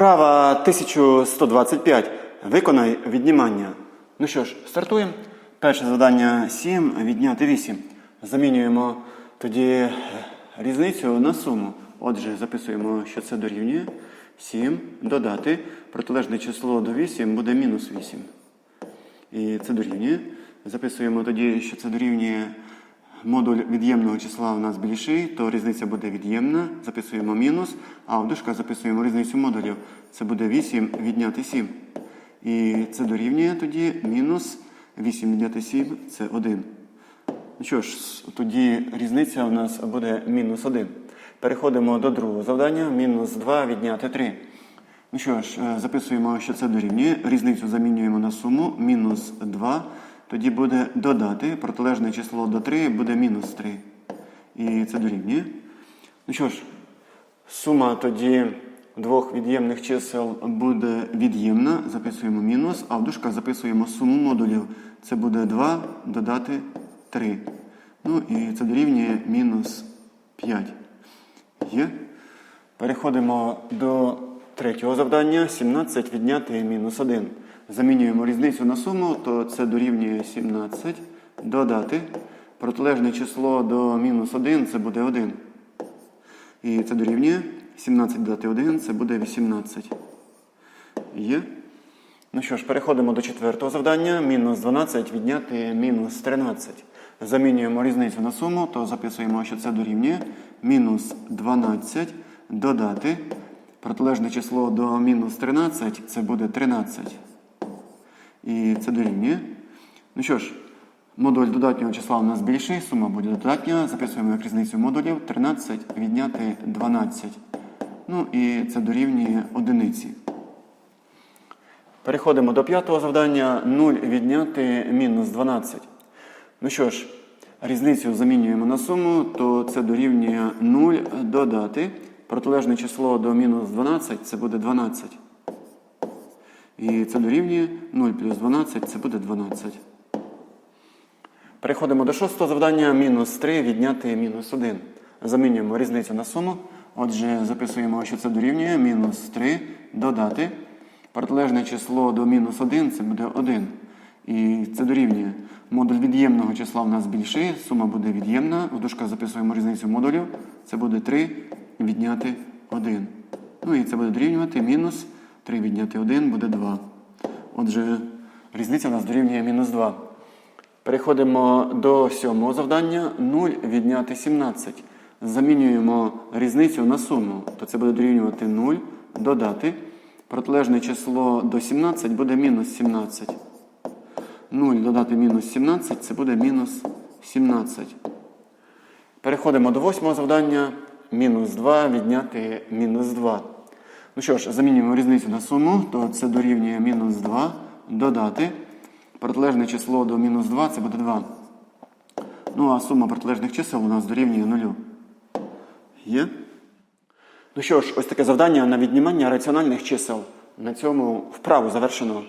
Вправа 1125. Виконай віднімання. Ну що ж, стартуємо. Перше завдання 7, відняти 8. Замінюємо тоді е, різницю на суму. Отже, записуємо, що це дорівнює 7, додати. Протилежне число до 8 буде мінус 8. І це дорівнює. Записуємо тоді, що це дорівнює модуль від'ємного числа у нас більший, то різниця буде від'ємна. Записуємо мінус, а в дужках записуємо різницю модулів. Це буде 8 відняти 7. І це дорівнює тоді мінус 8 відняти 7 це 1. Ну що ж, тоді різниця у нас буде мінус 1. Переходимо до другого завдання. Мінус 2 відняти 3. Ну що ж, е, записуємо, що це дорівнює. Різницю замінюємо на суму. Мінус 2. Тоді буде додати. Протилежне число до 3 буде мінус 3. І це дорівнює. Ну що ж, сума тоді двох від'ємних чисел буде від'ємна. Записуємо мінус, а в дужках записуємо суму модулів. Це буде 2 додати 3. Ну і це дорівнює мінус 5. Є. Переходимо до третього завдання. 17 відняти мінус 1. Замінюємо різницю на суму, то це дорівнює 17. Додати. Протилежне число до мінус 1 це буде 1. І це дорівнює 17 додати 1, це буде 18. Є. Ну що ж, переходимо до четвертого завдання. Мінус 12 відняти мінус 13. Замінюємо різницю на суму, то записуємо, що це дорівнює. Мінус 12 додати. Протилежне число до мінус 13 це буде 13. І це дорівнює. Ну що ж, модуль додатнього числа у нас більший, сума буде додатня. Записуємо як різницю модулів. 13 відняти 12. Ну і це дорівнює одиниці. Переходимо до п'ятого завдання. 0 відняти мінус 12. Ну що ж, різницю замінюємо на суму, то це дорівнює 0 додати. Протилежне число до мінус 12 це буде 12. І це дорівнює 0 плюс 12 це буде 12. Переходимо до шостого завдання. Мінус 3 відняти мінус 1. Замінюємо різницю на суму. Отже, записуємо, що це дорівнює мінус 3 додати. Протилежне число до мінус 1 це буде 1. І це дорівнює. Модуль від'ємного числа в нас більший, сума буде від'ємна. В дужках записуємо різницю модулів. Це буде 3 відняти 1. Ну і це буде дорівнювати мінус 3 відняти 1 буде 2. Отже, різниця в нас дорівнює мінус 2. Переходимо до сьомого завдання. 0 відняти 17. Замінюємо різницю на суму. То це буде дорівнювати 0 додати. Протилежне число до 17 буде мінус 17. 0 додати мінус 17 це буде мінус 17. Переходимо до восьмого завдання. Мінус 2 відняти мінус 2. Ну що ж, замінюємо різницю на суму, то це дорівнює мінус 2 додати. Протилежне число до мінус 2 це буде 2. Ну а сума протилежних чисел у нас дорівнює 0. Є? Ну що ж, ось таке завдання на віднімання раціональних чисел. На цьому вправу завершено.